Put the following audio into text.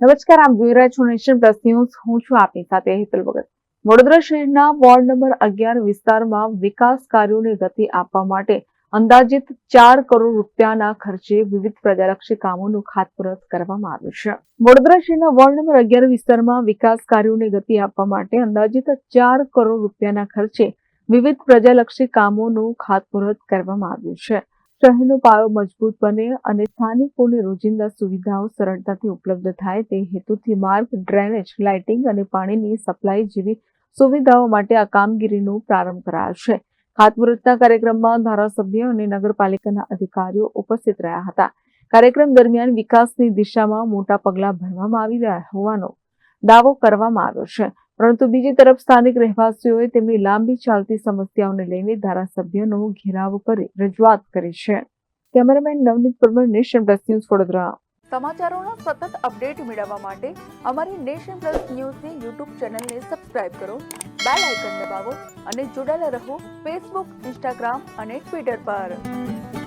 નમસ્કાર, આપ જોઈ રહ્યા છો નેશન પ્લસ ન્યૂઝ. હું છું આપની સાથે હેતલ ભગત. વડોદરા શહેરના વોર્ડ નંબર અગિયાર વિસ્તારમાં વિકાસ કાર્યોને ગતિ આપવા માટે અંદાજિત ચાર કરોડ રૂપિયાના ખર્ચે વિવિધ પ્રજાલક્ષી કામોનું ખાતમુહૂર્ત કરવામાં આવ્યું છે. વડોદરા શહેરના વોર્ડ નંબર અગિયાર વિસ્તારમાં વિકાસ કાર્યોને ગતિ આપવા માટે અંદાજિત ચાર કરોડ રૂપિયાના ખર્ચે વિવિધ પ્રજાલક્ષી કામોનું ખાતમુહૂર્ત કરવામાં આવ્યું છે. શહેરનો પાયો મજબૂત બને અને સ્થાનિકોને રોજિંદા સુવિધાઓ સરળતાથી ઉપલબ્ધ થાય તે હેતુથી માર્ગ, ડ્રેનેજ, લાઇટિંગ અને પાણીની સપ્લાય જેવી સુવિધાઓ માટે આ કામગીરીનો પ્રારંભ કરાયો છે. ખાતમુહૂર્તના કાર્યક્રમમાં ધારાસભ્ય અને નગરપાલિકાના અધિકારીઓ ઉપસ્થિત રહ્યા હતા. કાર્યક્રમ દરમિયાન વિકાસની દિશામાં મોટા પગલાં ભરવામાં આવી રહ્યા હોવાનો દાવો કરવામાં આવ્યો છે. પરંતુ બીજી તરફ સ્થાનિક રહેવાસીઓએ તેમની લાંબી ચાલતી સમસ્યાઓને લઈને ધારાસભ્યનો ઘેરાવ કરી રજૂઆત કરી છે. Cameraman Navneet Parmar, nation plus news Vadodara. સમાચારોનો સતત અપડેટ મેળવવા માટે અમારી નેશન પ્લસ ન્યૂઝની યુટ્યુબ ચેનલને સબસ્ક્રાઇબ કરો, બેલ આઇકન દબાવો અને જોડાયેલા રહો ફેસબુક, ઇન્સ્ટાગ્રામ અને ટ્વિટર પર.